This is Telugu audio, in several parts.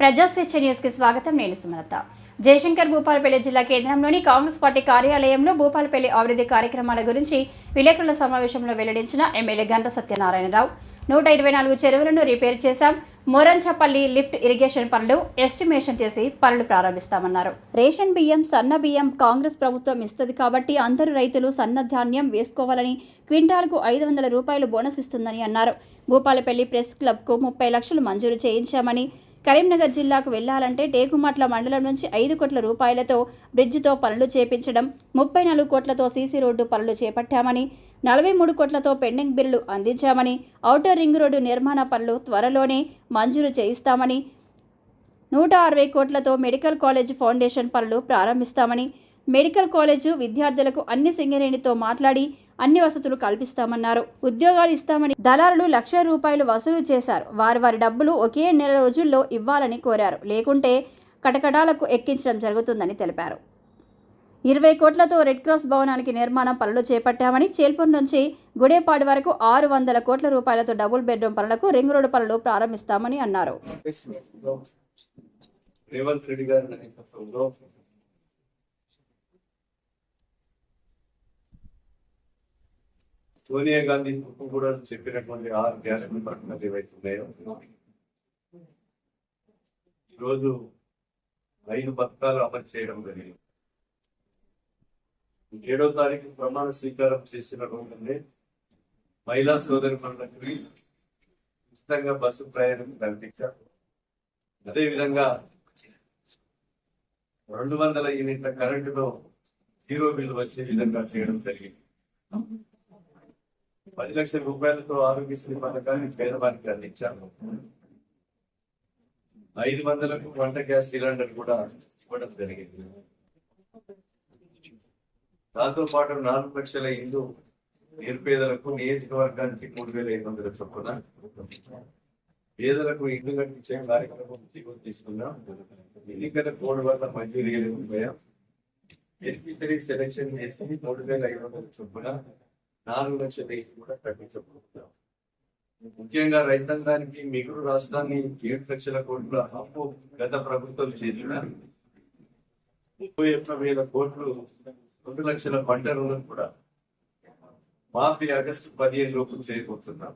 ప్రజాస్వేచ్ఛ న్యూస్కి స్వాగతం. నేను సుమలత. జయశంకర్ భూపాలపల్లి జిల్లా కేంద్రంలోని కాంగ్రెస్ పార్టీ కార్యాలయంలో భూపాలపల్లి అభివృద్ధి కార్యక్రమాల గురించి విలేకరుల సమావేశంలో వెల్లడించిన ఎమ్మెల్యే గంట సత్యనారాయణరావు. నూట ఇరవై నాలుగు చెరువులను రిపేర్ చేశాం. మోరంచపల్లి లిఫ్ట్ ఇరిగేషన్ పనులు ఎస్టిమేషన్ చేసి పనులు ప్రారంభిస్తామన్నారు. రేషన్ బియ్యం సన్న బియ్యం కాంగ్రెస్ ప్రభుత్వం ఇస్తుంది కాబట్టి అందరు రైతులు సన్న ధాన్యం వేసుకోవాలని క్వింటాల్కు ఐదు వందల రూపాయలు బోనస్ ఇస్తుందని అన్నారు. భూపాలపల్లి ప్రెస్ క్లబ్కు ముప్పై లక్షలు మంజూరు చేయించామని కరీంనగర్ జిల్లాకు వెళ్ళాలంటే టేకుమట్ల మండలం నుంచి ఐదు కోట్ల రూపాయలతో బ్రిడ్జితో పనులు చేపించడం ముప్పై నాలుగు కోట్లతో సీసీ రోడ్డు పనులు చేపట్టామని నలభై మూడు కోట్లతో పెండింగ్ బిల్లు అందించామని ఔటర్ రింగ్ రోడ్డు నిర్మాణ పనులు త్వరలోనే మంజూరు చేయిస్తామని నూట అరవై కోట్లతో మెడికల్ కాలేజ్ ఫౌండేషన్ పనులు ప్రారంభిస్తామని మెడికల్ కాలేజు విద్యార్థులకు అన్ని సింగరేణితో మాట్లాడి అన్ని వసతులు కల్పిస్తామన్నారు. ఉద్యోగాలు ఇస్తామని దళారులు లక్ష రూపాయలు వసూలు చేశారు. వారి వారి డబ్బులు ఒకే నెల రోజుల్లో ఇవ్వాలని కోరారు. లేకుంటే కటకటాలకు ఎక్కించడం జరుగుతుందని తెలిపారు. ఇరవై కోట్లతో రెడ్ క్రాస్ భవనానికి నిర్మాణం పనులు చేపట్టామని చేల్పూర్ నుంచి గుడేపాడు వరకు ఆరు వందల కోట్ల రూపాయలతో డబుల్ బెడ్రూమ్ పనులకు రింగ్ రోడ్డు పనులు ప్రారంభిస్తామని అన్నారు. రేవంత్ రెడ్డి గారి నాయకత్వంలో సోనియా గాంధీ కూడా చెప్పినటువంటి ఆరు గ్యారెంటీ పథకాలు ఏవైతున్నాయో ఈరోజు ఐదు పథకాలు అమలు చేయడం జరిగింది. ఏడో తారీఖు ప్రమాణ స్వీకారం చేసిన రోజునే మహిళా సోదరి మనులకి ఉచితంగా బస్సు ప్రయాణం కల్పించారు. అదేవిధంగా రెండు వందల యూనిట్ల కరెంటులో జీరో బిల్లు వచ్చే విధంగా చేయడం జరిగింది. పది లక్షల రూపాయలతో ఆరోగ్యశ్రీ పథకాన్ని పేదవారికి అందించాము ఐదు వందలకు వంట గ్యాస్ సిలిండర్ కూడా ఇవ్వడం జరిగింది. దాంతో పాటు నాలుగు లక్షల ఇల్లు నిరుపేదలకు నియోజకవర్గానికి మూడు వేల ఐదు వందల చొప్పున పేదలకు ఇల్లు కట్టించే కార్యక్రమం తీసుకో- తీసుకున్నాం. ఎన్నికల కోడ్ వల్ల మంజూరు ఉన్నాయా ఎన్నికలు సెలక్షన్ చేసి మూడు వేల ఐదు వందల చొప్పున నాలుగు లక్షల ఇల్లు కూడా కట్టించబోతున్నాం. ముఖ్యంగా రైతాంగానికి మిగులు రాష్ట్రాన్ని ఏడు లక్షల కోట్ల అప్పు గత ప్రభుత్వం చేసిన ముప్పై ఒక్క వేల కోట్లు రెండు లక్షల పంట రుణం కూడా మార్చి ఆగస్టు పదిహేను లోపు చేయబోతున్నాం.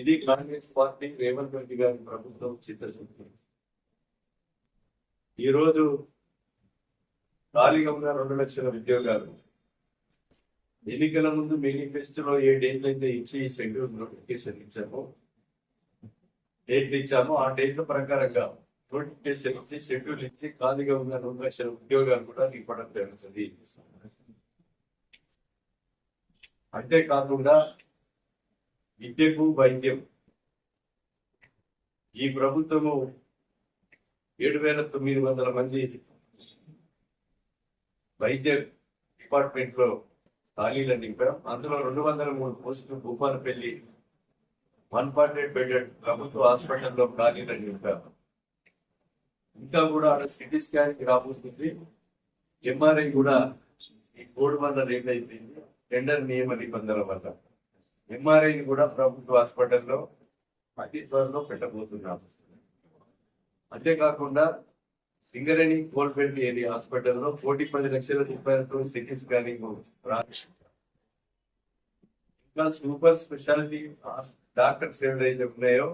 ఇది కాంగ్రెస్ పార్టీ రేవంత్ రెడ్డి గారి ప్రభుత్వం చిత్తశుద్ధి. ఈ రోజు ఖాళీగా ఉన్న రెండు లక్షల ఉద్యోగాలు ఎన్నికల ముందు మేనిఫెస్టోలో ఏ అయితే ఇచ్చి షెడ్యూల్ నోటిఫికేషన్ ఇచ్చామో డేట్లు ఇచ్చామో ఆ డేట్ల ప్రకారంగా నోటిఫికేషన్ ఇచ్చి షెడ్యూల్ ఇచ్చి ఖాళీగా ఉన్న రెండు లక్షల ఉద్యోగాలు కూడా నింపడం జరుగుతుంది అంతేకాకుండా విద్యకు వైద్యం. ఈ ప్రభుత్వము ఏడు వేల తొమ్మిది వందల మంది వైద్య డిపార్ట్మెంట్లో ఖాళీలను నింపాం అందులో రెండు వందల మూడు పోస్టులు Bhupalpalli one point eight bedded ప్రభుత్వ హాస్పిటల్లో ఖాళీలను నింపాం ఇంకా కూడా సిటీ స్కాన్కి రాబోతుంది. ఎంఆర్ఐ కూడా ఈ కోడ్ వల్ల రేట్ అయిపోయింది. టెండర్ నియమ నిబంధనల వల్ల. ఎంఆర్ఐని కూడా ప్రభుత్వ హాస్పిటల్లో అతి త్వరలో పెట్టబోతున్నాం. అంతేకాకుండా సింగరేణి కోల్పేట ఏరియా హాస్పిటల్లో కోటి పది లక్షల రూపాయలతో సిటీ స్కానింగ్ ఇంకా సూపర్ స్పెషాలిటీ హాస్- డాక్టర్స్ ఏవైతే ఉన్నాయో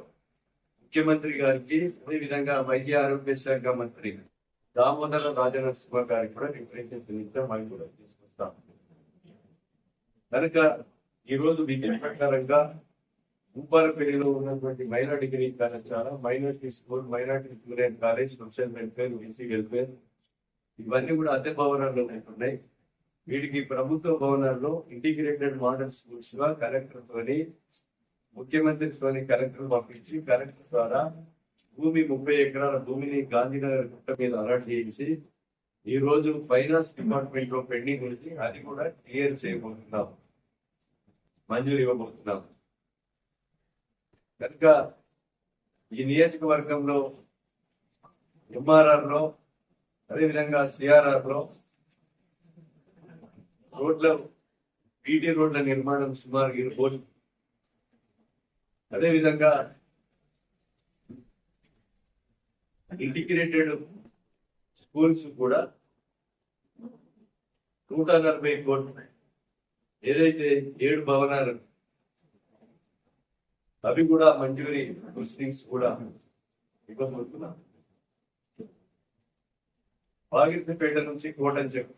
ముఖ్యమంత్రి గారికి అదే విధంగా వైద్య ఆరోగ్య శాఖ మంత్రి దామోదర రాజనరసింహ గారికి కూడా రిప్రజెంటేషన్ ఇచ్చాం అవి కూడా తీసుకొస్తాం కనుక ఈరోజు రోజు ప్రకారంగా భూపాలపల్లిలో ఉన్నటువంటి మైనా డిగ్రీ కళాశాల minority school minority student college social welfare BC welfare ఇవన్నీ కూడా అద్దె భవనాల్లో ఉంటున్నాయి. వీటికి ప్రభుత్వ భవనాల్లో ఇంటిగ్రేటెడ్ మోడల్ స్కూల్స్గా కలెక్టర్ తోని ముఖ్యమంత్రితోని కలెక్టర్ పంపించి కలెక్టర్ ద్వారా భూమి ముప్పై ఎకరాల భూమిని గాంధీనగర్ గుట్ట మీద అలాట్ చేయించి ఈ రోజు ఫైనాన్స్ డిపార్ట్మెంట్లో పెండింగ్ ఉంది. అది కూడా క్లియర్ చేయబోతున్నాం. మంజూరు ఇవ్వబోతున్నాం. కనుక ఈ నియోజకవర్గంలో ఎంఆర్ఆర్లో అదేవిధంగా సిఆర్ఆర్లో రోడ్ల బీటీ రోడ్ల నిర్మాణం సుమారు ఇరు కోట్లు. అదేవిధంగా ఇంటిగ్రేటెడ్ స్కూల్స్ కూడా నూట నలభై కోట్లు. ఏదైతే ఏడు భవనాలు అవి కూడా మంజూరి ముస్లింస్ కూడా ఇవ్వబోతున్నాం బాగిరిపేట నుంచి కోటన్ చెక్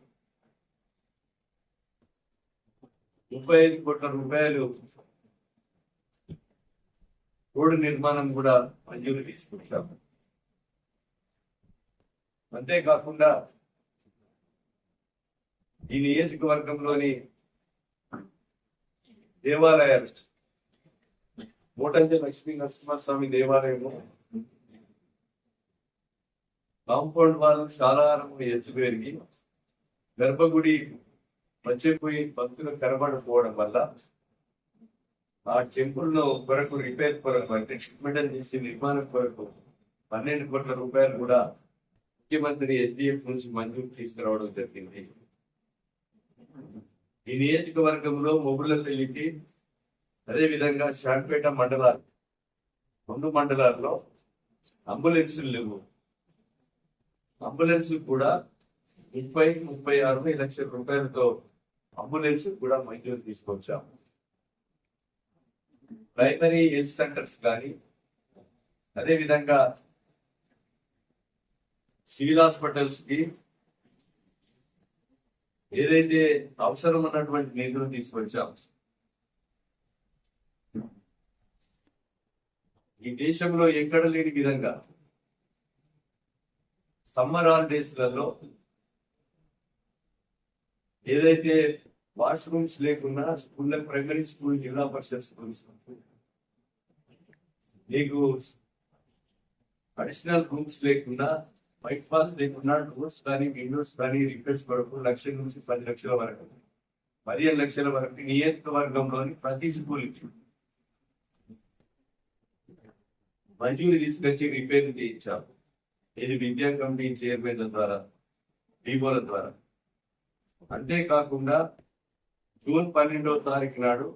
ముప్పై ఐదు కోట్ల రూపాయలు రోడ్డు నిర్మాణం కూడా మంజూరు తీసుకొచ్చాము. అంతేకాకుండా ఈ నియోజకవర్గంలోని దేవాలయాలు మూటంజ లక్ష్మీ నరసింహస్వామి దేవాలయము. కాంపౌండ్ వాళ్ళు చాలా ఎత్తు పెరిగి గర్భగుడి వచ్చిపోయి భక్తులు కనబడకపోవడం వల్ల ఆ టెంపుల్లో కొరకు రిపేర్ కొరకు అంటే ట్రీట్మెంట్ చేసి నిర్మాణం కొరకు పన్నెండు కోట్ల రూపాయలు కూడా ముఖ్యమంత్రి ఎస్డిఎఫ్ నుంచి మంజూరు తీసుకురావడం జరిగింది. ఈ నియోజకవర్గంలో మొగుళ్ళ పెళ్ళికి అదే విధంగా మండలాలు. రెండు మండలాల్లో అంబులెన్సులు లేవు. అంబులెన్స్ కూడా ముప్పై ముప్పై అరవై లక్షల రూపాయలతో అంబులెన్స్ కూడా మంజూరు తీసుకొచ్చాము. ప్రైమరీ హెల్త్ సెంటర్స్ కానీ అదే విధంగా సివిల్ హాస్పిటల్స్కి ఏదైతే అవసరం ఉన్నటువంటి నిధులు తీసుకొచ్చాము ఈ దేశంలో ఎక్కడ లేని విధంగా సమ్మర్ హాలిడేస్లలో ఏదైతే వాష్రూమ్స్ లేకుండా school primary school Zilla Parishad schools. మీకు అడిషనల్ రూమ్స్ లేకుండా వైట్ పాస్ లేకుండా డోర్స్ కానీ విండోస్ కానీ రిపేర్స్ వరకు లక్షల నుంచి పది లక్షల వరకు పదిహేను లక్షల వరకు నియోజకవర్గంలోని ప్రతి స్కూల్కి మంజూరు తీసుకొచ్చి రిపేర్ చేయించాము. ఇది విద్యా కమిటీ చైర్మన్ల ద్వారా డిబోల ద్వారా. అంతేకాకుండా జూన్ పన్నెండవ తారీఖు నాడు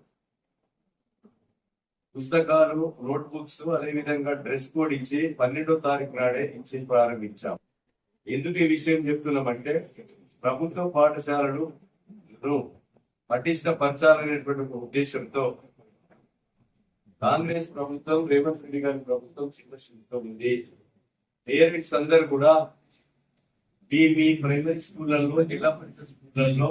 పుస్తకాలు నోట్ బుక్స్ అదేవిధంగా డ్రెస్ కోడ్ ఇచ్చి పన్నెండో తారీఖు నాడే ఇచ్చి ప్రారంభించాం ఎందుకు ఈ విషయం చెప్తున్నామంటే ప్రభుత్వ పాఠశాలలు పటిష్టపరచాలనేటువంటి ఒక ఉద్దేశంతో కాంగ్రెస్ ప్రభుత్వం రేవంత్ రెడ్డి గారి ప్రభుత్వం చిత్తశుద్ధితో ఉంది. పేరెంట్స్ అందరు కూడా మీ మీ ప్రైమరీ స్కూళ్ళల్లో జిల్లా పరిషత్ స్కూళ్ళల్లో